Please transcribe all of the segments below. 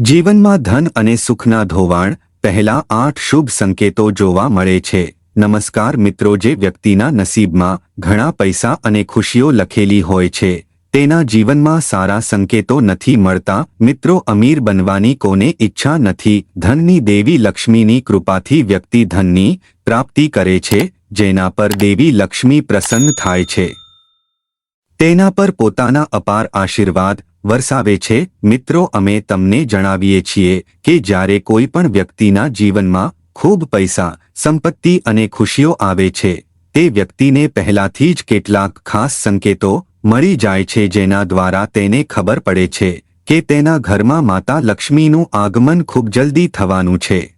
જીવનમાં ધન અને સુખના ધોવાણ પહેલા આઠ શુભ સંકેતો જોવા મળે છે. નમસ્કાર મિત્રો, જે વ્યક્તિના નસીબમાં ઘણા પૈસા અને ખુશીઓ લખેલી હોય છે, તેના જીવનમાં સારા સંકેતો નથી મળતા. મિત્રો, અમીર બનવાની કોને ઈચ્છા નથી? ધનની દેવી લક્ષ્મીની કૃપાથી વ્યક્તિ ધનની પ્રાપ્તિ કરે છે, જેના પર દેવી લક્ષ્મી પ્રસન્ન થાય છે. તેના પર પોતાના અપાર આશીર્વાદ વરસાવે છે. મિત્રો, અમે તમને જણાવીએ છીએ કે જ્યારે કોઈ પણ વ્યક્તિના જીવનમાં ખૂબ પૈસા, સંપત્તિ અને ખુશીઓ આવે છે, તે વ્યક્તિને પહેલાથી જ કેટલાક ખાસ સંકેતો મળી જાય છે જેના દ્વારા તેને ખબર પડે છે કે તેના ઘરમાં માતા લક્ષ્મીનું આગમન ખૂબ જલ્દી થવાનું છે.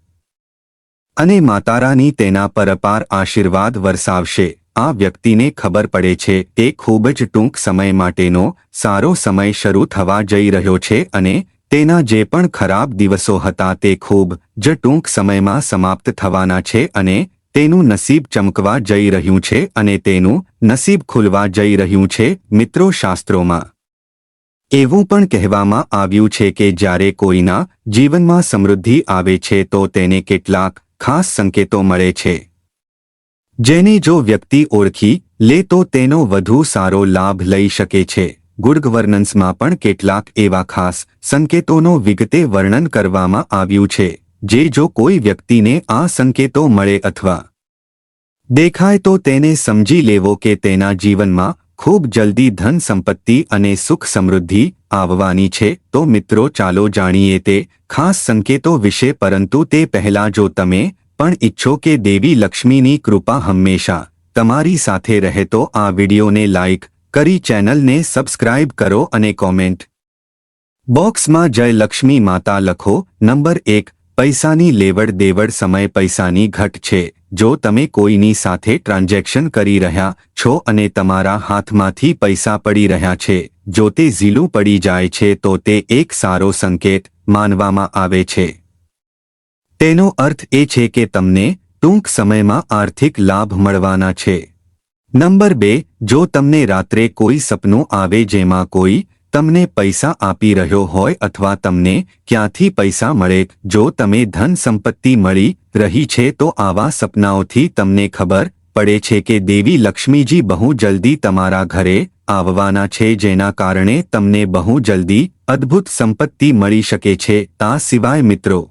અને માતારાની તેના પર અપાર આશીર્વાદ વરસાવશે. આ વ્યક્તિને ખબર પડે છે, તે ખૂબ જ ટૂંક સમય માટેનો, સારો સમય શરૂ થવા જઈ રહ્યો છે અને તેના જે પણ ખરાબ દિવસો હતા તે ખૂબ જ ટૂંક સમયમાં સમાપ્ત થવાના છે અને તેનું નસીબ ચમકવા જઈ રહ્યું છે અને તેનું નસીબ ખુલવા જઈ રહ્યું છે. મિત્રો શાસ્ત્રોમાં એવું પણ કહેવામાં આવ્યું છે કે જ્યારે કોઈના જીવનમાં સમૃદ્ધિ આવે છે તો તેને કેટલાક ખાસ સંકેતો મળે છે. જેને જો વ્યક્તિ ઓળખી લે તો તેનો વધુ સારો લાભ લઈ શકે છે. ગુડ ગવર્નન્સમાં પણ કેટલાક એવા ખાસ સંકેતોનો વિગતે વર્ણન કરવામાં આવ્યું છે, જે જો કોઈ વ્યક્તિને આ સંકેતો મળે અથવા દેખાય તો તેને સમજી લેવો કે તેના જીવનમાં ખૂબ જલ્દી ધન સંપત્તિ અને સુખ સમૃદ્ધિ આવવાની છે. તો મિત્રો ચાલો જાણીએ તે ખાસ સંકેતો વિશે, પરંતુ તે પહેલા જો તમે પણ ઈચ્છો કે દેવી લક્ષ્મીની કૃપા હંમેશા તમારી સાથે રહે તો આ વિડીયોને લાઇક કરી ચેનલને સબસ્ક્રાઇબ કરો અને કોમેન્ટ. બોક્સમાં જય લક્ષ્મી માતા લખો, નંબર એક, પૈસાની લેવડ દેવડ સમય પૈસાની ઘટ છે. જો તમે કોઈની સાથે ટ્રાન્ઝેક્શન કરી રહ્યા છો અને તમારા હાથમાંથી પૈસા પડી રહ્યા છે, જો તે ઝીલું પડી જાય છે તો તે એક સારો સંકેત માનવામાં આવે છે. તેનો અર્થ એ છે કે તમને ટૂંક સમયમાં આર્થિક લાભ મળવાના છે. નંબર બે, જો તમને રાત્રે કોઈ સપનું આવે જેમાં કોઈ તમને પૈસા આપી રહ્યો હોય અથવા તમને ક્યાંથી પૈસા મળે, જો તમે ધન સંપત્તિ મળી રહી છે તો આવા સપનાઓથી તમને ખબર પડે છે કે દેવી લક્ષ્મીજી બહુ જલ્દી તમારા ઘરે આવવાના છે જેના કારણે તમને બહુ જલ્દી અદ્ભુત સંપત્તિ મળી શકે છે. તા સિવાય મિત્રો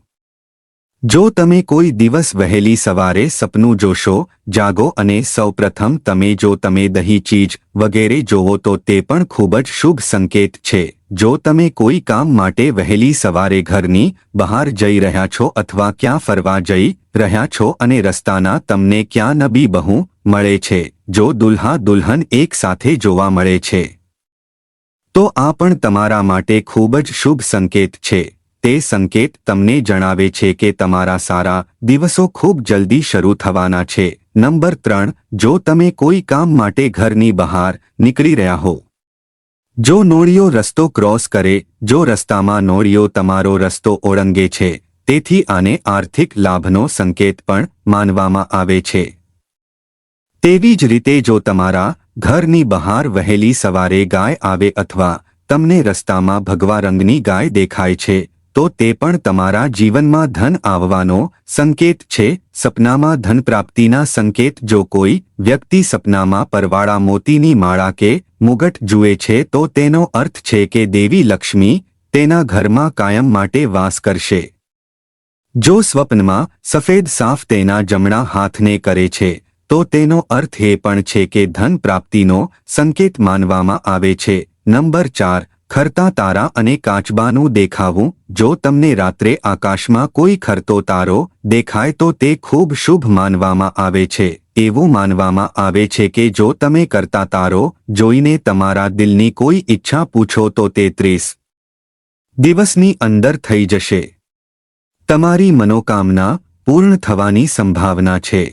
જો તમે કોઈ દિવસ વહેલી સવારે સપનું જોશો, જાગો અને સૌપ્રથમ તમે જો તમે દહીં ચીજ વગેરે જોવો તો તે પણ ખૂબ જ શુભ સંકેત છે. જો તમે કોઈ કામ માટે વહેલી સવારે ઘરની બહાર જઈ રહ્યા છો અથવા ક્યાં ફરવા જઈ રહ્યા છો અને રસ્તાના તમને ક્યાં નબી બહુ મળે છે, જો દુલ્હા દુલ્હન એક સાથે જોવા મળે છે, તો આ પણ તમારા માટે ખૂબ જ શુભ સંકેત છે. તે સંકેત તમને જણાવે છે કે તમારા સારા દિવસો ખૂબ જલ્દી શરૂ થવાના છે. નંબર ત્રણ, જો તમે કોઈ કામ માટે ઘરની બહાર નીકળી રહ્યા હો. જો નોળિયો રસ્તો ક્રોસ કરે, જો રસ્તામાં નોળિયો તમારો રસ્તો ઓળંગે છે, તેથી આને આર્થિક લાભનો સંકેત પણ માનવામાં આવે છે. તેવી જ રીતે જો તમારા ઘરની બહાર વહેલી સવારે ગાય આવે અથવા તમને રસ્તામાં ભગવા રંગની ગાય દેખાય છે તો તે પણ તમારા જીવનમાં ધન આવવાનો સંકેત છે. સપનામાં ધન પ્રાપ્તિના સંકેત જો કોઈ વ્યક્તિ સપનામાં પરવાળા મોતીની માળા કે મુગટ જુએ છે તો તેનો અર્થ છે કે દેવી લક્ષ્મી તેના ઘરમાં કાયમ માટે વાસ કરશે. જો સ્વપ્નમાં સફેદ સાફ તેના જમણા હાથને કરે છે, તો તેનો અર્થ એ પણ છે કે ધન પ્રાપ્તિનો સંકેત માનવામાં આવે છે. નંબર ચાર ખરતા તારા અને કાચબાનું દેખાવું, જો તમને રાત્રે આકાશમાં કોઈ ખરતો તારો દેખાય તો તે ખૂબ શુભ માનવામાં આવે છે. એવું માનવામાં આવે છે કે જો તમે કરતા તારો, જોઈને તમારા દિલની કોઈ ઈચ્છા પૂછો તો તે ત્રીસ દિવસની અંદર થઈ જશે. તમારી મનોકામના પૂર્ણ થવાની સંભાવના છે.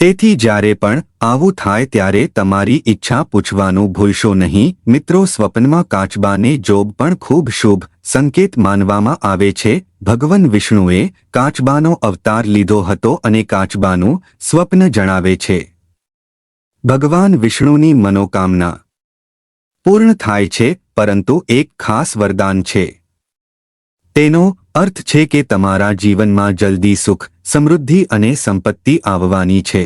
તેથી જ્યારે પણ આવું થાય ત્યારે તમારી ઈચ્છા પૂછવાનું ભૂલશો નહીં. મિત્રો, સ્વપ્નમાં કાચબાને જોબ પણ ખૂબ શુભ સંકેત માનવામાં આવે છે. ભગવાન વિષ્ણુએ કાચબાનો અવતાર લીધો હતો અને કાચબાનું સ્વપ્ન જણાવે છે. ભગવાન વિષ્ણુની મનોકામના પૂર્ણ થાય છે, પરંતુ એક ખાસ વરદાન છે. તેનો અર્થ છે કે તમારા જીવનમાં જલ્દી સુખ, સમૃદ્ધિ અને સંપત્તિ આવવાની છે.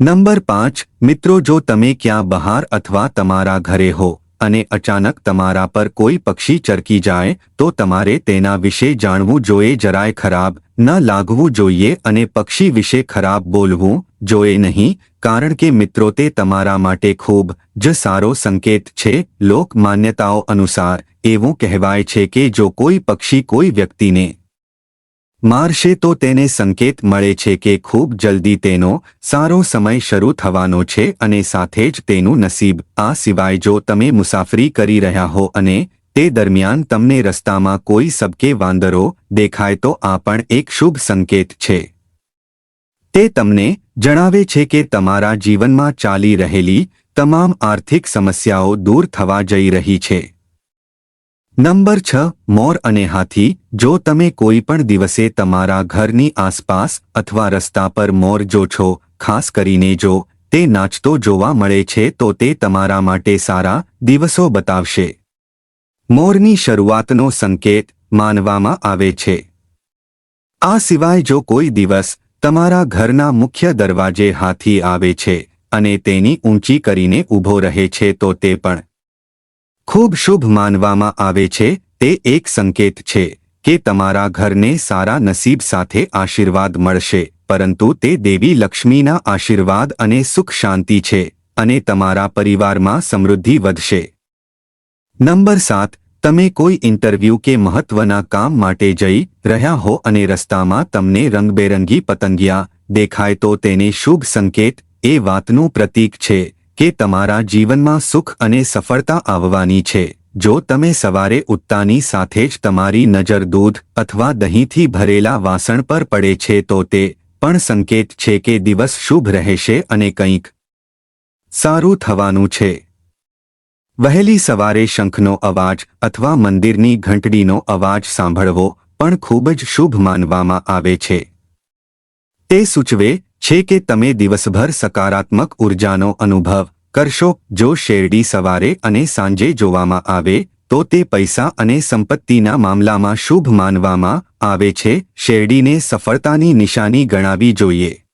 નંબર પાંચ, મિત્રો જો તમે ક્યાં બહાર અથવા તમારા ઘરે હો અને અચાનક તમારા પર કોઈ પક્ષી ચરકી જાય, તો તમારે તેના વિશે જાણવું જોઈએ, જરાય ખરાબ ન લાગવું જોઈએ અને પક્ષી વિશે ખરાબ બોલવું જોઈએ નહીં, કારણ કે મિત્રો તે તમારા માટે ખૂબ જ સારો સંકેત છે. લોક માન્યતાઓ અનુસાર એવું કહેવાય છે કે જો કોઈ પક્ષી કોઈ વ્યક્તિને મારશે તો તેને સંકેત મળે છે કે ખૂબ જલ્દી તેનો સારો સમય શરૂ થવાનો છે અને સાથે જ તેનું નસીબ. આ સિવાય જો તમે મુસાફરી કરી રહ્યા હો અને તે દરમિયાન તમને રસ્તામાં કોઈ સબકે વાંદરો દેખાય તો આ પણ એક શુભ સંકેત છે. તે તમને જણાવે છે કે તમારા જીવનમાં ચાલી રહેલી તમામ આર્થિક સમસ્યાઓ દૂર થવા જઈ રહી છે. નંબર છ, મોર અને હાથી, જો તમે કોઈ પણ દિવસે તમારા ઘરની આસપાસ અથવા રસ્તા પર મોર જો છો ખાસ કરીને જો તે નાચતો જોવા મળે છે તો તે તમારા માટે સારા દિવસો બતાવશે. મોરની શરૂઆતનો સંકેત માનવામાં આવે છે. આ સિવાય જો કોઈ દિવસ તમારા ઘરના મુખ્ય દરવાજે હાથી આવે છે અને તેની ઊંચી કરીને ઊભો રહે છે તો તે પણ ખૂબ શુભ માનવામાં આવે છે. તે એક સંકેત છે કે તમારા ઘરને સારા નસીબ સાથે આશીર્વાદ મળશે, પરંતુ તે દેવી લક્ષ્મીના આશીર્વાદ અને સુખ શાંતિ છે અને તમારા પરિવારમાં સમૃદ્ધિ વધશે. નંબર સાત, તમે કોઈ ઇન્ટરવ્યૂ કે મહત્વના કામ માટે જઈ રહ્યા હો અને રસ્તામાં તમને રંગબેરંગી પતંગિયા દેખાય તો તેને શુભ સંકેત, એ વાતનું પ્રતીક છે કે તમારા જીવનમાં સુખ અને સફળતા આવવાની છે. જો તમે સવારે ઉત્તાની સાથે જ તમારી નજર દૂધ અથવા દહીંથી ભરેલા વાસણ પર પડે છે તો તે પણ સંકેત છે કે દિવસ શુભ રહેશે અને કંઈક સારું થવાનું છે. વહેલી સવારે શંખનો અવાજ અથવા મંદિરની ઘંટડીનો અવાજ સાંભળવો પણ ખૂબ જ શુભ માનવામાં આવે છે. તે સૂચવે છે કે તમે દિવસભર સકારાત્મક ઉર્જાનો અનુભવ કરશો. જો શેરડી સવારે અને સાંજે જોવામાં આવે, તો તે પૈસા અને સંપત્તિના મામલામાં શુભ માનવામાં આવે છે. શેરડીને સફળતાની નિશાની ગણાવી જોઈએ.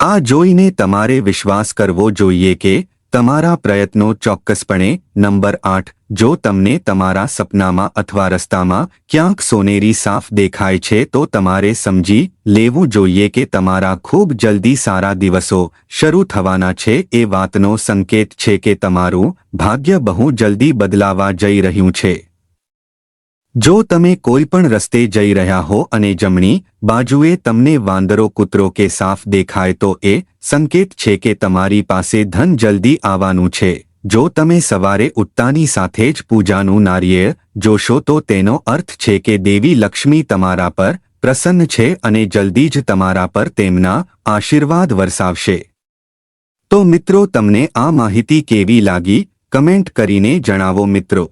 આ જોઈને તમારે વિશ્વાસ કરવો જોઈએ કે તમારા પ્રયત્નો ચોક્કસપણે, નંબર આઠ, જો તમને તમારા સપનામાં અથવા રસ્તામાં ક્યાંક સોનેરી સાફ દેખાય છે તો તમારે સમજી લેવું જોઈએ કે તમારા ખૂબ જલ્દી સારા દિવસો શરૂ થવાના છે. એ વાતનો સંકેત છે કે તમારું ભાગ્ય બહુ જલ્દી બદલાવા જઈ રહ્યું છે. જો તમે કોઈ પણ રસ્તે જઈ રહ્યા હો અને જમણી બાજુએ તમને વાંદરો કૂતરો કે સાફ દેખાય તો એ સંકેત છે કે તમારી પાસે ધન જલ્દી આવવાનું છે. જો તમે સવારે ઉઠતાની સાથે જ પૂજાનું નારિયેળ જોશો તો તેનો અર્થ છે કે દેવી લક્ષ્મી તમારા પર પ્રસન્ન છે અને જલ્દી જ તમારા પર તેમના આશીર્વાદ વરસાવશે. તો મિત્રો તમને આ માહિતી કેવી લાગી? કમેન્ટ કરીને જણાવો મિત્રો.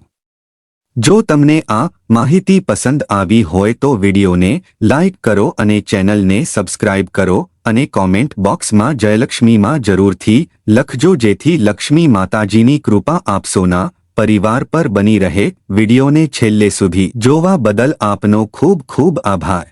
જો તમને આ માહિતી પસંદ આવી હોય તો વિડીયોને લાઇક કરો અને ચેનલને સબસ્ક્રાઇબ કરો અને કોમેન્ટ બોક્સમાં જયલક્ષ્મીમાં જરૂરથી લખજો જેથી લક્ષ્મી માતાજીની કૃપા આપસોના પરિવાર પર બની રહે. વિડીયોને છેલ્લે સુધી જોવા બદલ આપનો ખૂબ ખૂબ આભાર.